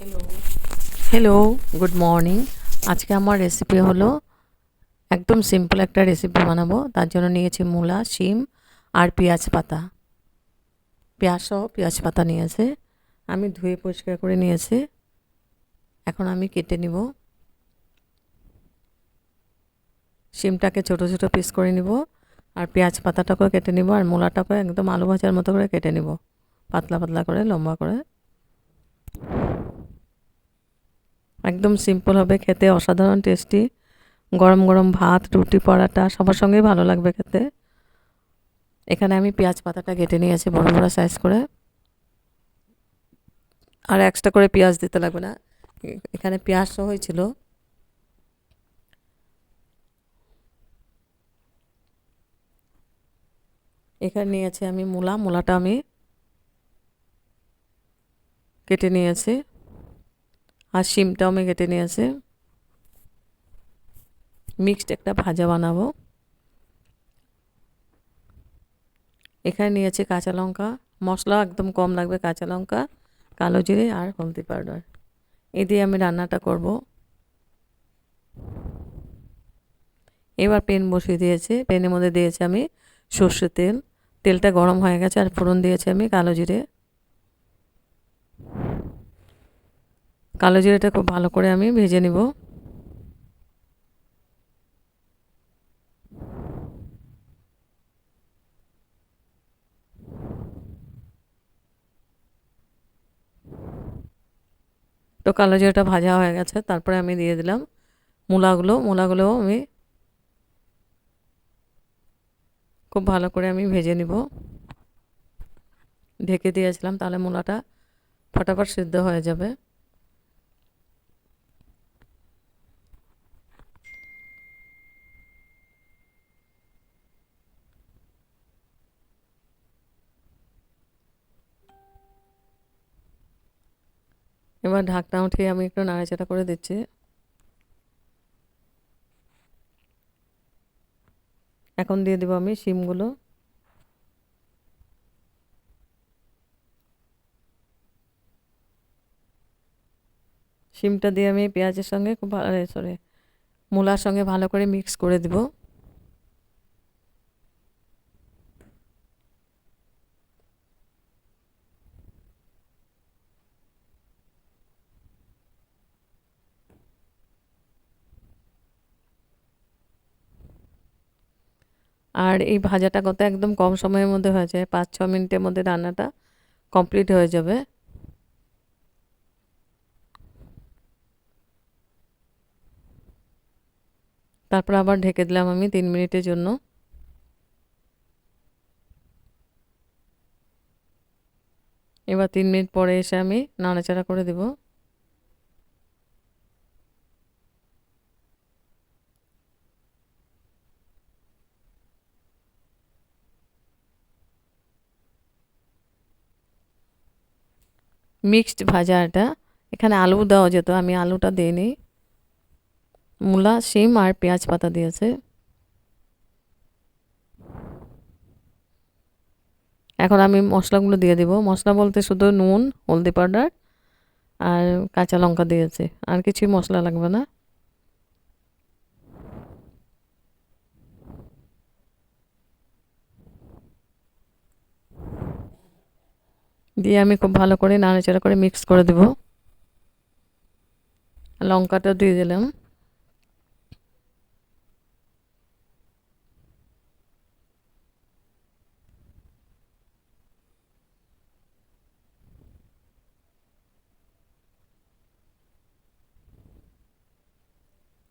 Hello good morning আজকে আমার recipe হলো একদম সিম্পল একটা রেসিপি বানাবো। তার জন্য নিয়েছি মূলা, শিম আর পেঁয়াজ পাতা। পেঁয়াজ সহ পেঁয়াজ পাতা নিয়েছে। আমি ধুয়ে পরিষ্কার করে নিয়েছি। এখন আমি কেটে নিব। শিমটাকে ছোট ছোট পিস করে নিব আর পেঁয়াজ পাতাটাকেও কেটে নিব আর মূলাটাকেও একদম আলু ভাজার মতো করে কেটে নিব। পাতলা পাতলা করে, লম্বা করে। একদম সিম্পল হবে, খেতে অসাধারণ টেস্টি গরম গরম ভাত, রুটি, পরাটা, সবার সঙ্গেই ভালো লাগবে খেতে। এখানে আমি পেঁয়াজ পাতাটা কেটে নিয়েছি বড় বড় সাইজ করে। আর এক্সট্রা করে পেঁয়াজ দিতে লাগবে না। এখানে পেঁয়াজ সহই ছিল এখানে নিয়েছি আমি মূলা, মূলাটা আমি কেটে নিয়েছি। আর শিমটাও আমি কেটে নিয়েছি। মিক্সড একটা ভাজা বানাবো। এখানে নিয়েছি কাঁচা লঙ্কা। মশলা একদম কম লাগবে কাঁচা লঙ্কা, কালো জিরে আর হলদি পাউডার। এ দিয়ে আমি রান্নাটা করব। এবার পেন বসিয়ে দিয়েছে। পেনের মধ্যে দিয়েছি আমি সর্ষের তেল। তেলটা গরম হয়ে গেছে আর ফোড়ন দিয়েছি আমি কালো জিরে। কালো জিরাটা খুব ভালো করে আমি ভেজে নিব। তো কালো জিরাটা ভাজা হয়ে গেছে, তারপরে আমি দিয়ে দিলাম মূলাগুলো। মূলাগুলোও আমি খুব ভালো করে আমি ভেজে নিব। ঢেকে দিয়েছিলাম, তাহলে মূলাটা ফটাফট সিদ্ধ হয়ে যাবে। এবার ঢাকনা উঠিয়ে আমি একটু নাড়াচাড়া করে দিচ্ছি। এখন দিয়ে দেবো আমি শিমগুলো। শিমটা দিয়ে আমি পেঁয়াজের সঙ্গে খুব ভালো সরি মূলার সঙ্গে ভালো করে মিক্স করে দিব। আর এই ভাজাটা কত একদম কম সময়ের মধ্যে হয়ে যায়, পাঁচ ছ মিনিটের মধ্যে রান্নাটা কমপ্লিট হয়ে যাবে। তারপর আবার ঢেকে দিলাম আমি তিন মিনিটের জন্য। এবার তিন মিনিট পরে এসে আমি নাড়াচাড়া করে দেবো। মিক্সড ভাজা এটা। এখানে আলু দেওয়া যেত, আমি আলুটা দিইনি মূলা, শিম আর পেঁয়াজ পাতা দিয়েছে। এখন আমি মশলাগুলো দিয়ে দেবো। মশলা বলতে শুধু নুন, হলদি পাউডার আর কাঁচা লঙ্কা দিয়েছে। আর কিছুই মশলা লাগবে না। দিয়ে আমি খুব ভালো করে নাড়াচাড়া করে মিক্স করে দেব। লঙ্কাটা দিয়ে দিলাম।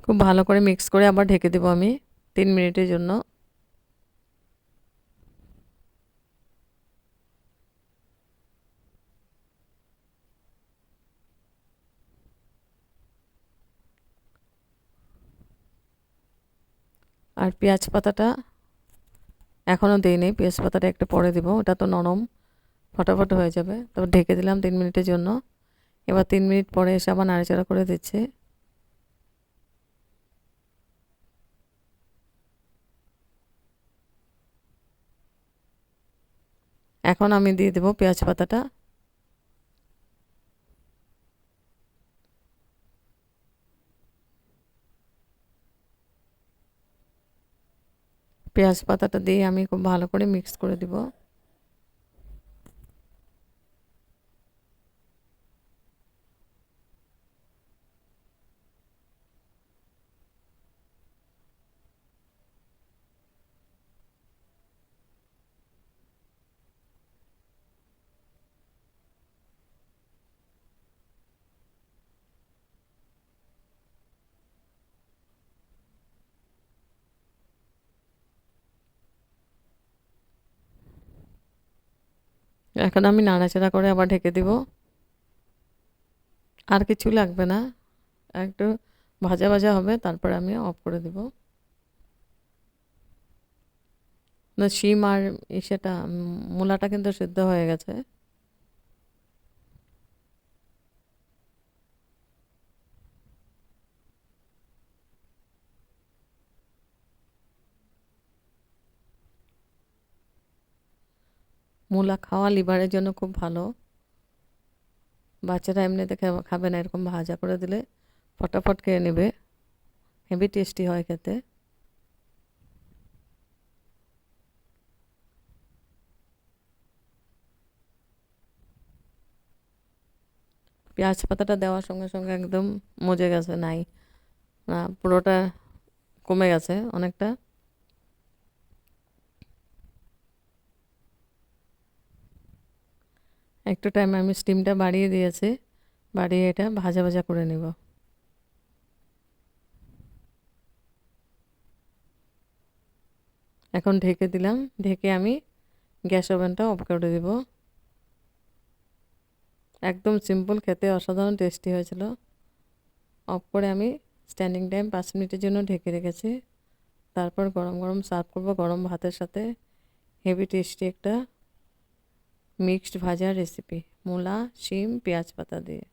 খুব ভালো করে মিক্স করে আবার ঢেকে দেবো আমি তিন মিনিটের জন্য। আর পেঁয়াজ পাতাটা এখনও দিইনি পেঁয়াজ পাতাটা একটু পরে দিব। ওটা তো নরম, ফটাফট হয়ে যাবে। তবে ঢেকে দিলাম তিন মিনিটের জন্য। এবার তিন মিনিট পরে এসে আবার নাড়াচাড়া করে দিচ্ছি। এখন আমি দিয়ে দেবো পেঁয়াজ পাতাটা। পেঁয়াজ পাতাটা দিয়ে আমি খুব ভালো করে মিক্স করে দিব। এখন আমি নাড়াচাড়া করে আবার ঢেকে দিব। আর কিছু লাগবে না। একটু ভাজা ভাজা হবে, তারপরে আমি অফ করে দিব। না, শিম আর সেটা মূলাটা কিন্তু সিদ্ধ হয়ে গেছে। মূলা খাওয়া লিভারের জন্য খুব ভালো। বাচ্চারা এমনিতে খাবে না, এরকম ভাজা করে দিলে ফটাফট খেয়ে নেবে। হেভি টেস্টি হয় খেতে। পেঁয়াজ পাতাটা দেওয়ার সঙ্গে সঙ্গে একদম মজে গেছে, নাই। পুরোটা কমে গেছে অনেকটা। একটু টাইম আমি স্টিমটা বাড়িয়ে দিয়েছি, বাড়িয়ে এটা ভাজা ভাজা করে নেব। এখন ঢেকে দিলাম, ঢেকে আমি গ্যাস ওভেনটা অফ করে দেব। একদম সিম্পল খেতে অসাধারণ টেস্টি হয়েছিল। অফ করে আমি স্ট্যান্ডিং টাইম পাঁচ মিনিটের জন্য ঢেকে রেখেছি। তারপর গরম গরম সার্ভ করব গরম ভাতের সাথে। হেভি টেস্টি একটা মিক্সড ভাজার রেসিপি মূলা শিম পেঁয়াজ পাতা দিয়ে